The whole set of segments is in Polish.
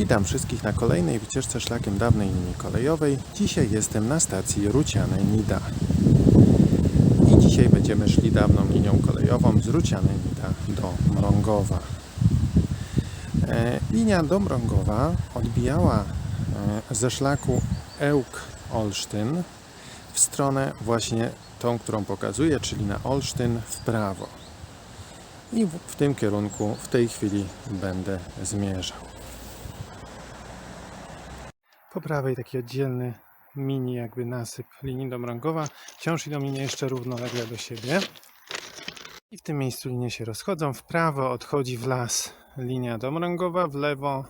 Witam wszystkich na kolejnej wycieczce szlakiem dawnej linii kolejowej. Dzisiaj jestem na stacji Ruciane Nida. I dzisiaj będziemy szli dawną linią kolejową z Ruciane Nida do Mrągowa. E, linia do Mrągowa odbijała e, ze szlaku Ełk-Olsztyn w stronę właśnie tą, którą pokazuję, czyli na Olsztyn w prawo. I w tym kierunku w tej chwili będę zmierzał. Po prawej taki oddzielny mini jakby nasyp linii Domrągowa. Wciąż idą linie jeszcze równolegle do siebie. I w tym miejscu linie się rozchodzą. W prawo odchodzi w las linia Domrągowa, w lewo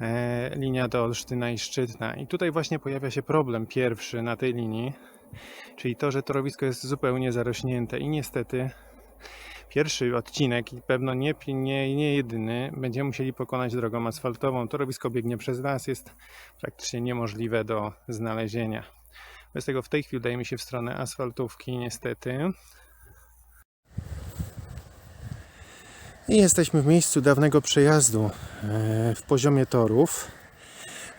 e, linia do Olsztyna i Szczytna. I tutaj właśnie pojawia się problem pierwszy na tej linii, czyli to, że torowisko jest zupełnie zarośnięte i niestety pierwszy odcinek i pewno nie, nie, nie jedyny będziemy musieli pokonać drogą asfaltową. Torowisko biegnie przez las, jest praktycznie niemożliwe do znalezienia. Bez tego w tej chwili udajemy się w stronę asfaltówki niestety. I jesteśmy w miejscu dawnego przejazdu e, w poziomie torów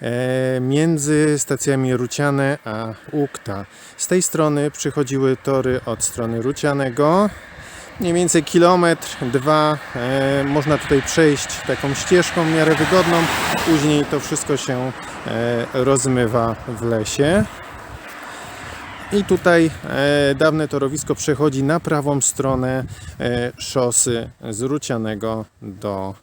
e, między stacjami Ruciane a Ukta. Z tej strony przychodziły tory od strony Rucianego. Mniej więcej kilometr, dwa. E, można tutaj przejść taką ścieżką w miarę wygodną. Później to wszystko się e, rozmywa w lesie. I tutaj e, dawne torowisko przechodzi na prawą stronę szosy z Rucianego do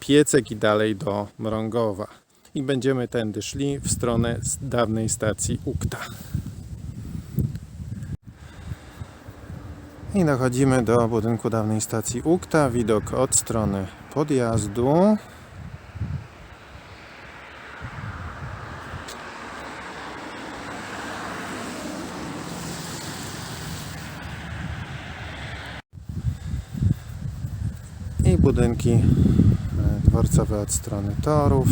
Piecek i dalej do Mrągowa. I będziemy tędy szli w stronę dawnej stacji Ukta. I dochodzimy do budynku dawnej stacji Ukta. Widok od strony podjazdu. I budynki e, dworcowe od strony torów.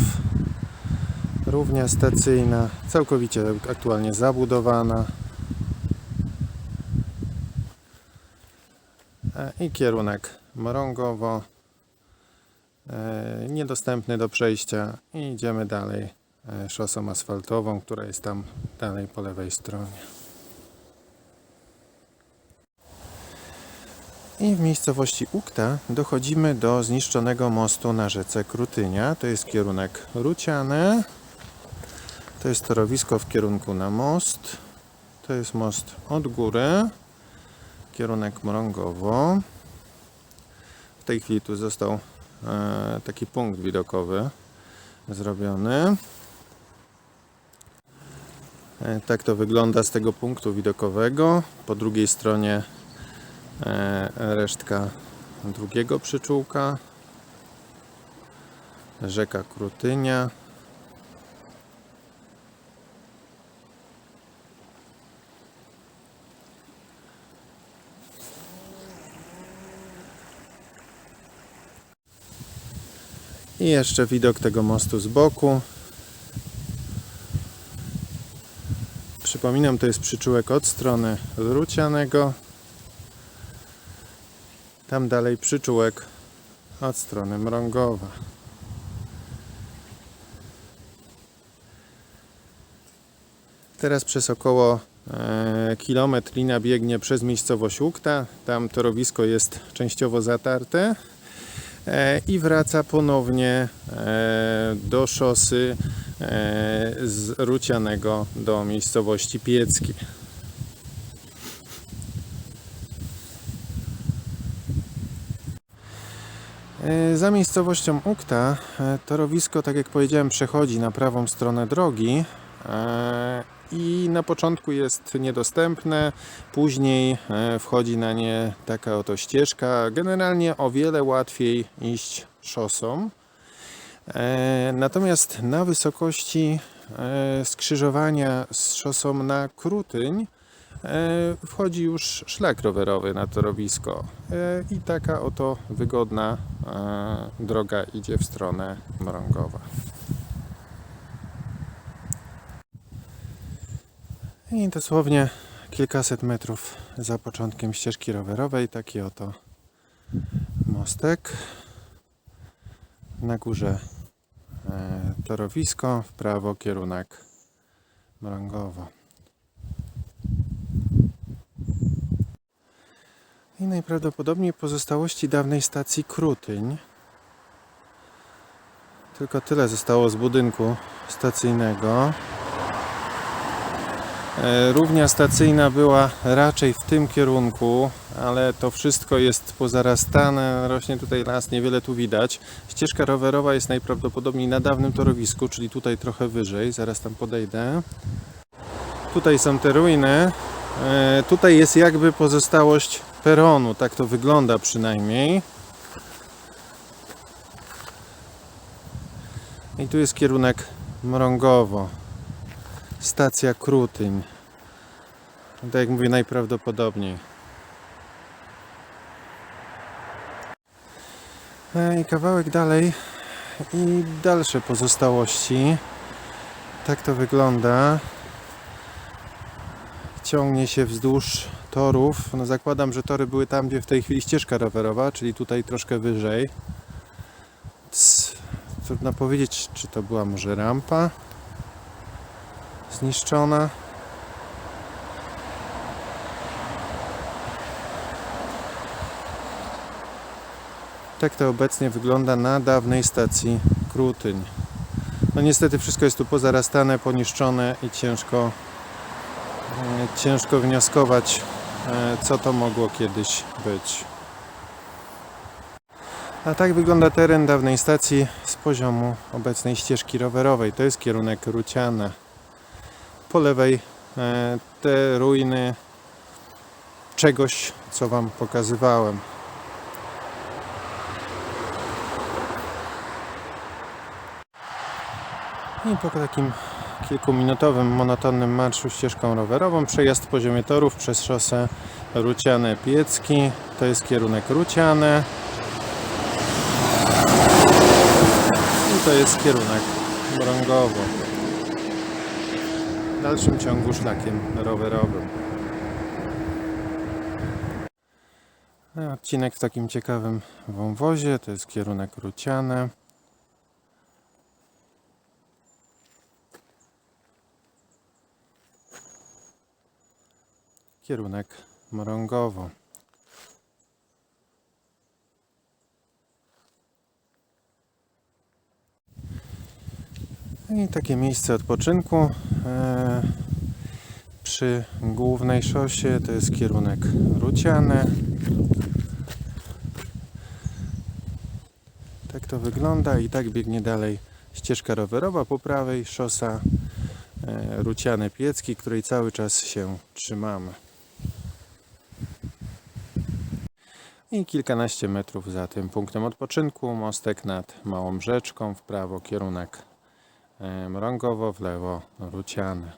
Równia stacyjna, całkowicie aktualnie zabudowana. I kierunek Mrągowo e, niedostępny do przejścia i idziemy dalej e, szosą asfaltową, która jest tam dalej po lewej stronie. I w miejscowości Ukta dochodzimy do zniszczonego mostu na rzece Krutynia. To jest kierunek Ruciane. To jest torowisko w kierunku na most. To jest most od góry kierunek Mrągowo. W tej chwili tu został e, taki punkt widokowy zrobiony. E, tak to wygląda z tego punktu widokowego. Po drugiej stronie e, resztka drugiego przyczółka. Rzeka Krutynia. I jeszcze widok tego mostu z boku. Przypominam, to jest przyczółek od strony Rucianego. Tam dalej przyczółek od strony Mrągowa. Teraz przez około e, kilometr lina biegnie przez miejscowość Łukta. Tam torowisko jest częściowo zatarte i wraca ponownie e, do szosy e, z Rucianego do miejscowości Piecki. E, Za miejscowością Ukta e, torowisko, tak jak powiedziałem, przechodzi na prawą stronę drogi e, i na początku jest niedostępne, później e, wchodzi na nie taka oto ścieżka. Generalnie o wiele łatwiej iść szosą. E, Natomiast na wysokości e, skrzyżowania z szosą na Krutyń wchodzi już szlak rowerowy na torowisko i taka oto wygodna droga idzie w stronę Mrągowa. I dosłownie kilkaset metrów za początkiem ścieżki rowerowej taki oto mostek. Na górze e, torowisko, w prawo kierunek Mrągowo. I najprawdopodobniej pozostałości dawnej stacji Krutyń. Tylko tyle zostało z budynku stacyjnego. E, Równia stacyjna była raczej w tym kierunku, ale to wszystko jest pozarastane, rośnie tutaj las, niewiele tu widać. Ścieżka rowerowa jest najprawdopodobniej na dawnym torowisku, czyli tutaj trochę wyżej, zaraz tam podejdę. Tutaj są te ruiny. E, Tutaj jest jakby pozostałość peronu, tak to wygląda przynajmniej. I tu jest kierunek Mrągowo. Stacja Krutyń. Tak jak mówię, najprawdopodobniej. E, I kawałek dalej i dalsze pozostałości. Tak to wygląda. Ciągnie się wzdłuż torów. No zakładam, że tory były tam, gdzie w tej chwili ścieżka rowerowa, czyli tutaj troszkę wyżej. Trudno powiedzieć, czy to była może rampa zniszczona. Tak to obecnie wygląda na dawnej stacji Krutyń. No niestety wszystko jest tu pozarastane, poniszczone i ciężko, e, ciężko wnioskować, e, co to mogło kiedyś być. A tak wygląda teren dawnej stacji z poziomu obecnej ścieżki rowerowej. To jest kierunek Ruciane. Po lewej e, te ruiny czegoś, co Wam pokazywałem. I po takim kilkuminutowym, monotonnym marszu ścieżką rowerową, przejazd w poziomie torów przez szosę Ruciane-Piecki. To jest kierunek Ruciane. I to jest kierunek Mrągowo. Dalszym ciągu szlakiem rowerowym. Odcinek w takim ciekawym wąwozie, to jest kierunek Ruciane. Kierunek Mrągowo. I takie miejsce odpoczynku e, przy głównej szosie to jest kierunek Ruciane. Tak to wygląda i tak biegnie dalej ścieżka rowerowa po prawej, szosa e, Ruciane Piecki, której cały czas się trzymamy. I kilkanaście metrów za tym punktem odpoczynku mostek nad małą rzeczką w prawo kierunek Mrągowo, w lewo Ruciane.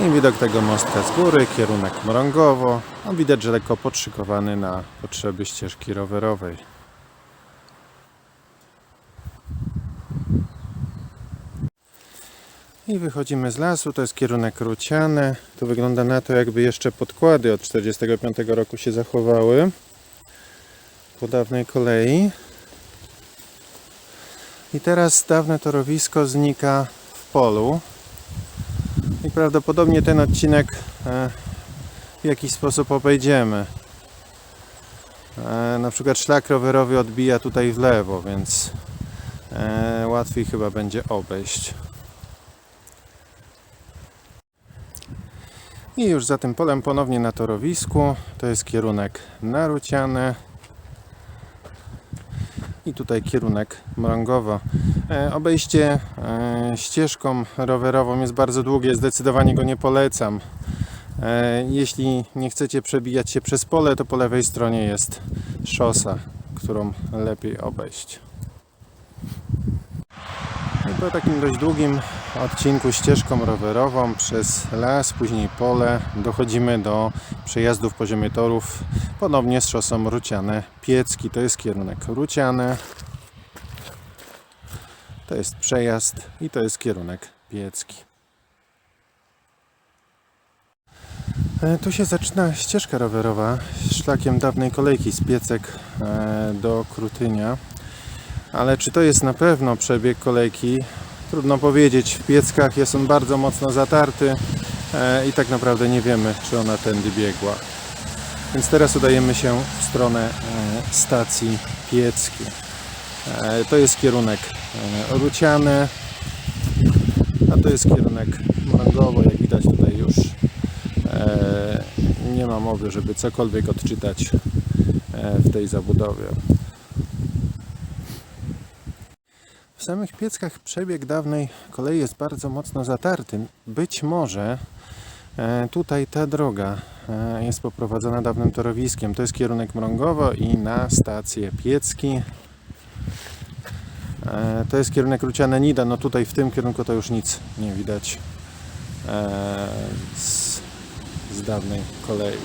I widok tego mostka z góry, kierunek Mrągowo. No widać, że lekko podszykowany na potrzeby ścieżki rowerowej. I wychodzimy z lasu, to jest kierunek Ruciane. Tu wygląda na to, jakby jeszcze podkłady od 45 roku się zachowały po dawnej kolei. I teraz dawne torowisko znika w polu. I prawdopodobnie ten odcinek e, w jakiś sposób obejdziemy. E, na przykład szlak rowerowy odbija tutaj w lewo, więc e, łatwiej chyba będzie obejść. I już za tym polem ponownie na torowisku. To jest kierunek Naruciane. I tutaj kierunek Mrągowo. E, obejście e, ścieżką rowerową jest bardzo długie, zdecydowanie go nie polecam. E, jeśli nie chcecie przebijać się przez pole, to po lewej stronie jest szosa, którą lepiej obejść. Po takim dość długim odcinku ścieżką rowerową przez las, później pole, dochodzimy do przejazdu w poziomie torów ponownie z szosą Ruciane Piecki. To jest kierunek Ruciane. To jest przejazd i to jest kierunek Piecki. E, Tu się zaczyna ścieżka rowerowa szlakiem dawnej kolejki z Piecek e, do Krutynia. Ale czy to jest na pewno przebieg kolejki? Trudno powiedzieć. W Pieckach jest on bardzo mocno zatarty e, i tak naprawdę nie wiemy, czy ona tędy biegła. Więc teraz udajemy się w stronę e, stacji Piecki. E, To jest kierunek Ruciane, a to jest kierunek Mrągowo. Jak widać tutaj już nie ma mowy, żeby cokolwiek odczytać w tej zabudowie. W samych Pieckach przebieg dawnej kolei jest bardzo mocno zatarty. Być może e, tutaj ta droga e, jest poprowadzona dawnym torowiskiem. To jest kierunek Mrągowo i na stację Piecki. E, To jest kierunek Ruciane-Nida. No tutaj w tym kierunku to już nic nie widać z, z dawnej kolei.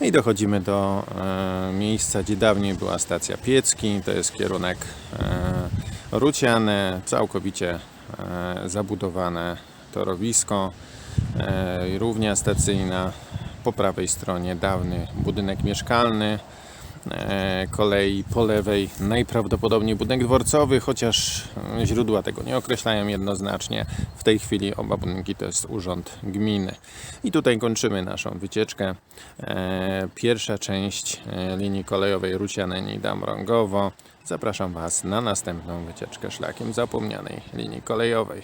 I dochodzimy do e, miejsca, gdzie dawniej była stacja Piecki. To jest kierunek e, Ruciane, całkowicie e, zabudowane torowisko, równia stacyjna. Po prawej stronie dawny budynek mieszkalny kolei po lewej najprawdopodobniej budynek dworcowy, chociaż e, źródła tego nie określają jednoznacznie. W tej chwili oba budynki to jest urząd gminy. I tutaj kończymy naszą wycieczkę. E, Pierwsza część e, linii kolejowej Ruciane-Nida-Mrągowo. Zapraszam Was na następną wycieczkę szlakiem zapomnianej linii kolejowej.